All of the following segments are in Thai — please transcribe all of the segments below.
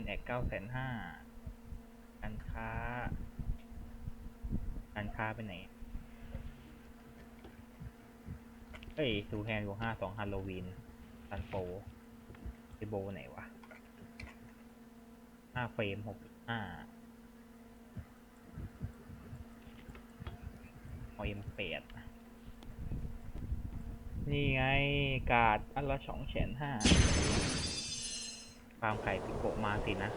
นแอกเก้าแสนห้าการค้า การค้าไปไหน เอ้ยดูแฮนด์บวกห้าสองฮาโลวีนซันโปไอโบไหนวะห้าเฟรมหกห้าเอาเอ็มแปดนี่ไง กาดอันละสองแสนห้า ฟาร์มไข่ปิโกะมาสินะ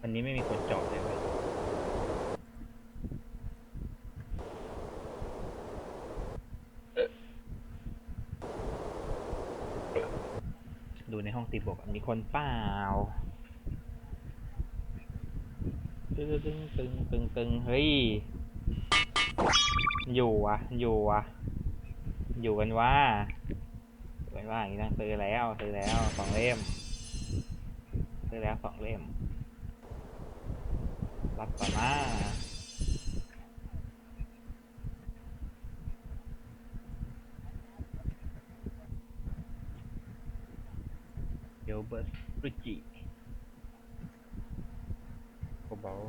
วันนี้ไม่มีคนจาะเลยเว้ยดูในห้องตีบวกมีคนเปล่า ตึงตึงตึงตึงตึงเฮ้ย อยู่อะ อยู่อะ อยู่กันว่าอยู่กันว่าอย่างนี้ต้งซื้อแล้วซื้อแล้วสองเล่มซื้อแล้วสองเล่ม รับก่อนนะเดี๋ยเบิร์ตริจิ โคบอล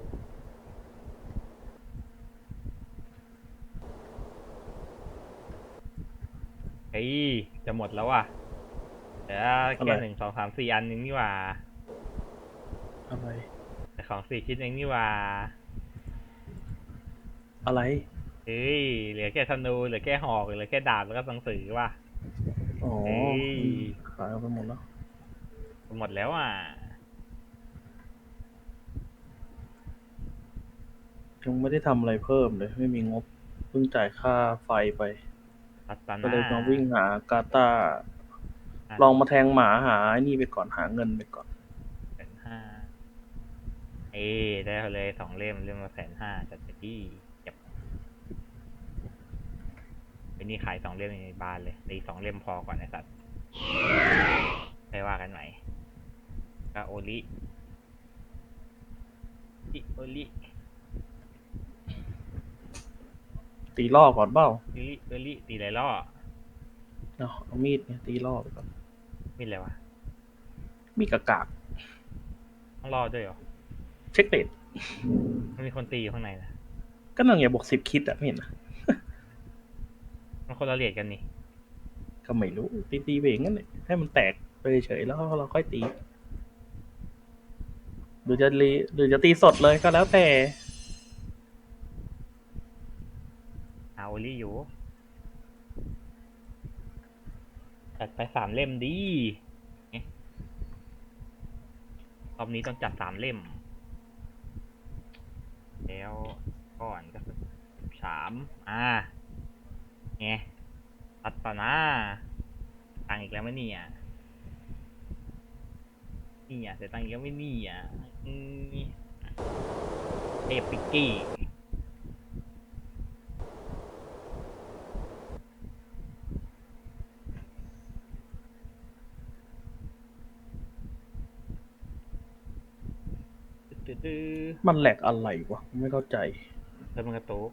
เฮ้ยจะหมดแล้วอะเดี๋ยวแค่หนึ่งสองสามสี่อันนึงนี่หว่าอะไรแต่ของสี่ชิ้นเองนี่หว่า อะไรเฮ้ยเหลือแค่ธนูเหลือแค่หอกเหลือแค่ดาบแล้วก็หนังสือว่ะอ๋อเฮ้ยขายเอาไปหมดแล้วหมดแล้วอะ ยังไม่ได้ทำอะไรเพิ่มเลย ไม่มีงบเพิ่งจ่ายค่าไฟไปตัดตาก็นาเลยมาวิ่งหากาตาะลองมาแทงหมาหาไอ้นี่ไปก่อนหาเงินไปก่อน แสนห้าเอ้ยได้เลยสองเล่มเล่มละแสนห้าจัดไปที่เก็บไอ้นี่ขายสองเล่มในบานเลยตีสองเล่มพอก่อนไอ้สัตว์ไปว่ากันใหม่กาโอริอิโอริ ตีล่อก่อนเปล่าอิริโอริตีไรล่อเอาเอามีดเนี่ยตีล่อไปก่อนมีอะไรวะมีดกากากต้องล่อด้วยเหรอเช็คเรทมันมีคนตีอยู่ข้างในนะก็นั่งอย่าบอกสิบคิดอะไม่เห็นนะมันคนละเรียดกันนี่ก็ไม่รู้ตีตีไปอย่างนั้นเลยให้มันแตกไปเฉยๆแล้วเราค่อยตี หรือจะรีหรือจะตีสดเลยก็แล้วแต่ อาโอลี่อยู่จัดไปสามเล่มดีรอบนี้ต้องจัดสามเล่ม แล้วก่อนก็สามอ่าไงตัดป่ะนะตังอีกแล้วไมเนี่ยนี่อะเสียตังอีกแล้วไม่นี่อะเอปิกกี้ ตื้อมันแหลกอะไรวะ ไม่เข้าใจๆเซิร์ฟมันกระตุก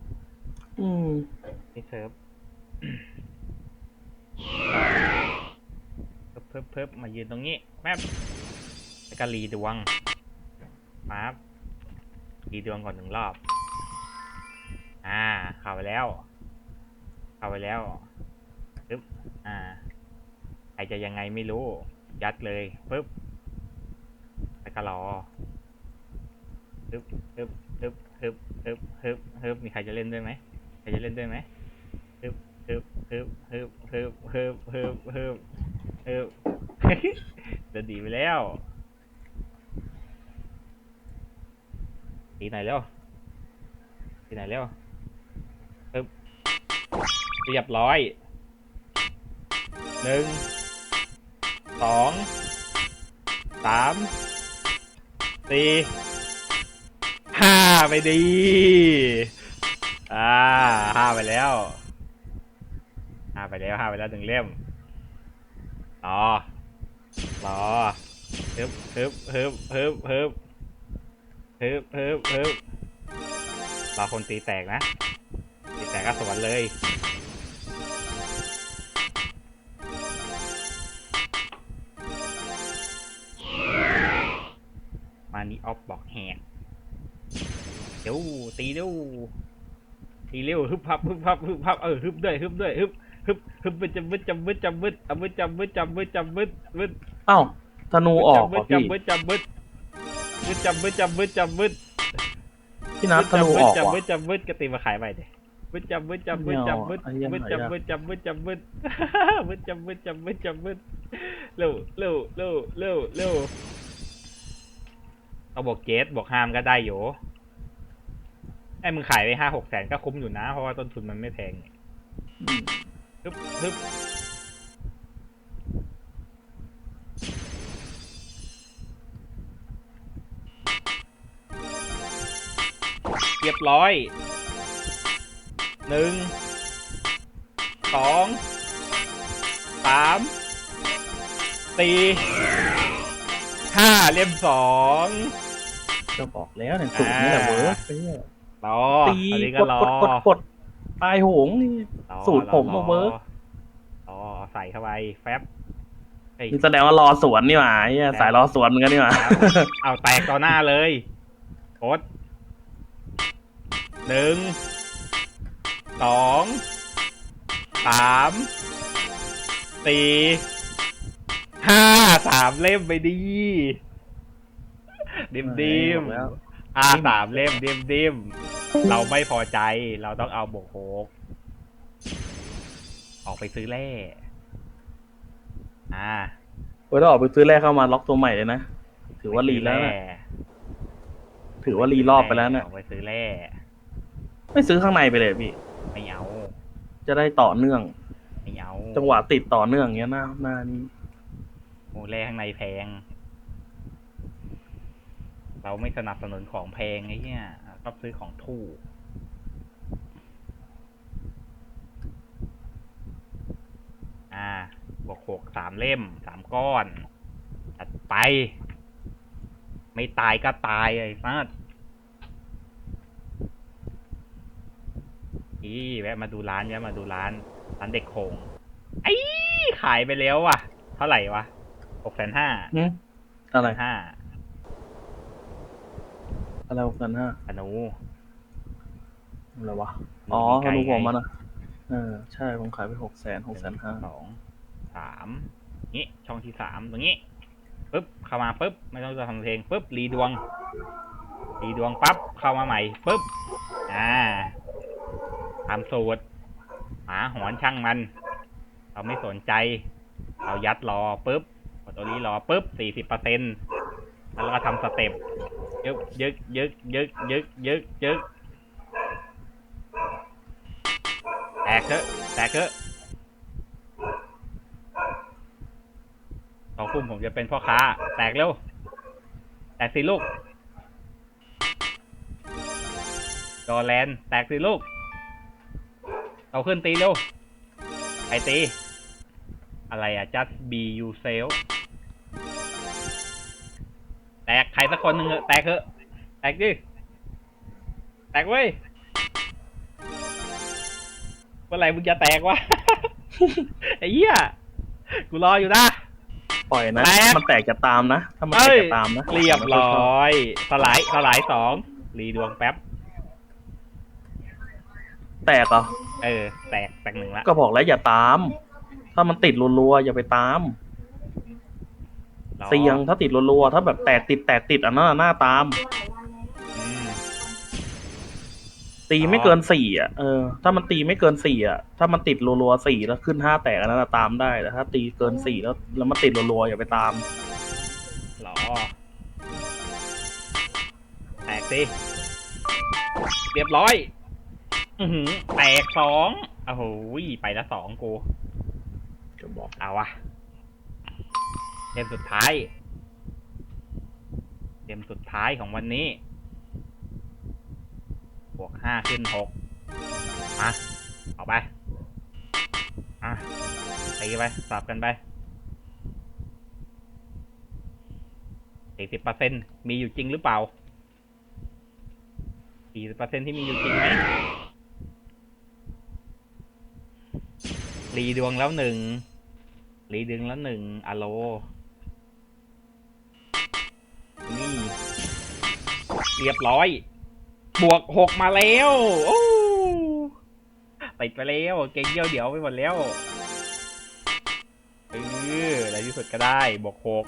อืมนี่เซิร์ฟเพิ่มเพิ่มเพิ่มมายืนตรงนี้แป๊บแล้วก็รีดวงปั๊บรีดวงก่อนหนึ่งรอบ อ่า เข้าไปแล้ว เข้าไปแล้วปึ๊บอ่าใครจะยังไงไม่รู้ ยัดเลยปึ๊บแล้วก็รอ ฮึบฮึบฮึบฮึบฮึบฮึบฮึบมีใครจะเล่นด้วยไหมใครจะเล่นด้วยไหมฮึบฮึบฮึบฮึบฮึบฮึบฮึบฮึบฮึบเดินดีไปแล้วตีไหนอยเร็วตีไหนอยเร็วฮึบเรียบร้อยหนึ่งสองสามสี่ ไปดี อ่าห้าไปแล้วห้าไปแล้วห้าไปแล้วหนึ่งเล่มรอรอฮึบฮึบฮึบฮึบฮึบฮึบฮึบฮึบรอคนตีแตกนะติดแต่ก็สวนเลยมานี่ออฟบอกแหก เดี๋ยวตีเร็วตีเร็วฮึบพับฮึบพับฮึบพับเออฮึบด้วยฮึบด้วยฮึบฮึบฮึบบึดจำบึดจำบึดจำบึดจำบึดจำบึดจำบึดจำบึดบึดเอ้าธนูออกบึป่ะดพี่จำบึดจำบึดบึดจำบึดจำบึดจำบึดพี่นัทธนูออกจำว่ะบึดจำบึดกระติมาขายไปเด้บึดจำบึดจำบึดจำบึดไม่เอาบึดอันนี้จำบึดจำบึดจำบึดบึดจำบึดจำบึดจำบึดเร็วเร็วเร็วเร็วเร็วเอาบอกเกตบอกห้ามก็ได้อยู่ ไอ้มึงขายไปห้าหกแสนก็คุ้มอยู่นะ เพราะว่าต้นทุนมันไม่แพงนี่อืมฮึบฮึบเรียบร้อยหนึ่งสองสามสี่ห้าเล่มสองก็บอกแล้วเนี่ยสูตรนี่แหละเวิร์กไอ้เนี่ย รอตีอันนี้กก็ดรอกดกดกดตายโหงนี่ รอสูตรผมอะอเวิร์ก รอใส่เข้าไปแฟบเฮ้ยนี่แสดงว่ารอสวนนี่หว่าไอ้เนี่ยสายรอสวนเหมือนกันนี่หว่าครับเอาแตกต่อหน้าเลยโคตหนึ่งสองสามสี่ห้าสามเล่มไปดี ดิมดิมบอกแล้วอ่าสามเล่มดิมดิม เราไม่พอใจ เราต้องเอาบวกโคกออกไปซื้อแร่ อ่าเว้ยถ้าออกไปซื้อแรกเข้ามาล็อกตัวใหม่เลยนะ ถือว่ารีแล้วนะไปซื้อร่ถือว่ารีรอบไปแล้วเนี่ยออกไปซื้อแร่ ไม่ซื้อข้างในไปเลยพี่ ไม่เอา จะได้ต่อเนื่อง ไม่เอา จังหวะติดต่อเนื่องอย่างเงี้ยหน้าหน้านี้โอ้แร่ข้างในแพง เราไม่สนับสนุนของแพงไอ้เนี่ย ชอบซื้อของถูกอ่า บวกหกสามเล่มสามก้อนจัดไป ไม่ตายก็ตายไอ้ฟัดอีแวะมาดูร้านแวะมาดูร้านร้านเด็กโคงไอ้ขายไปแล้วว่ะ เท่าไหร่วะหกแสนห้าหึอะไรห้า อะไรกันฮะธนูอะไรวะ อ๋อไก่ธนูผมไงมันอะเออ ใช่ผมขายไปหกแสนหกแสนห้าสองสามงี้ช่องที่สามตรงนี้ปุ๊บเข้ามาปุ๊บไม่ต้องจะทำเพลงปุ๊บรีดวง รีดวงปั๊บเข้ามาใหม่ปุ๊บอ่าทำสูตรหมาหอนช่างมัน เราไม่สนใจ เรายัดรอปุ๊บกดตัวนี้รอปุ๊บสี่สิบเปอร์เซ็นแล้วเราก็ทำสเต็ป ยึกยึกยึกยึกยึกยึกยึกแตกเถอะแตกเถอะสองทุ่มผมจะเป็นพ่อค้า แตกเร็ว แตกสิลูกจอแลนแตกสิลูก เอาขึ้นตีเร็วใครตี อะไรอะ just be yourself ตกใครสักคนหนึ่งเถอะแตกเถอะแตกดิ แตกเว้ยเมื่อไหร่มึงจะแตกวะ ไอ้เหี้ย กูรออยู่นะ ปล่อยนะแตก มันแตกจะตามนะ ถ้ามันแตเอ้กยจะตามนะเรียบร้อย สลายสลายสองรีดวงแป๊บ แตกเหรอเออ แตกแตกหนึ่งละ ก็บอกแล้วอย่าตาม ถ้ามันติดรัวๆอย่าไปตามรอ เสียงถ้าติดรัวๆถ้าแบบแตกติดแตกติดอันนั้นนะหน้าตาม อืม ตีไม่เกินสี่อะเออถ้ามันตีไม่เกินสี่อะถ้ามันติดรัวๆสี่แล้วขึ้นห้าแตกอันนั้นนะตามได้แต่ถ้า ตีเกินสี่แล้ว แล้วมันติดรัวๆอย่าไปตามรอ แตกสิ เรียบร้อย อือหือ แตกสองโอ้โหไปละสองกู จะบอก เอาวะ เกมสุดท้าย เกมสุดท้ายของวันนี้ บวกห้าขึ้นหกมาเอาไป อะตีไปสับกันไปสี่สิบเปอร์เซ็นมีอยู่จริงหรือเปล่าสี่สิบเปอร์เซ็นที่มีอยู่จริงไหมรีดวงแล้วหนึ่งรีดึงแล้วหนึ่งอะโล เรียบร้อย บวกหกมาแล้วโอ้ติดไปแล้วเก่งเดียวเดี๋ยวไปหมดแล้วเออในที่สุดก็ได้บวกหก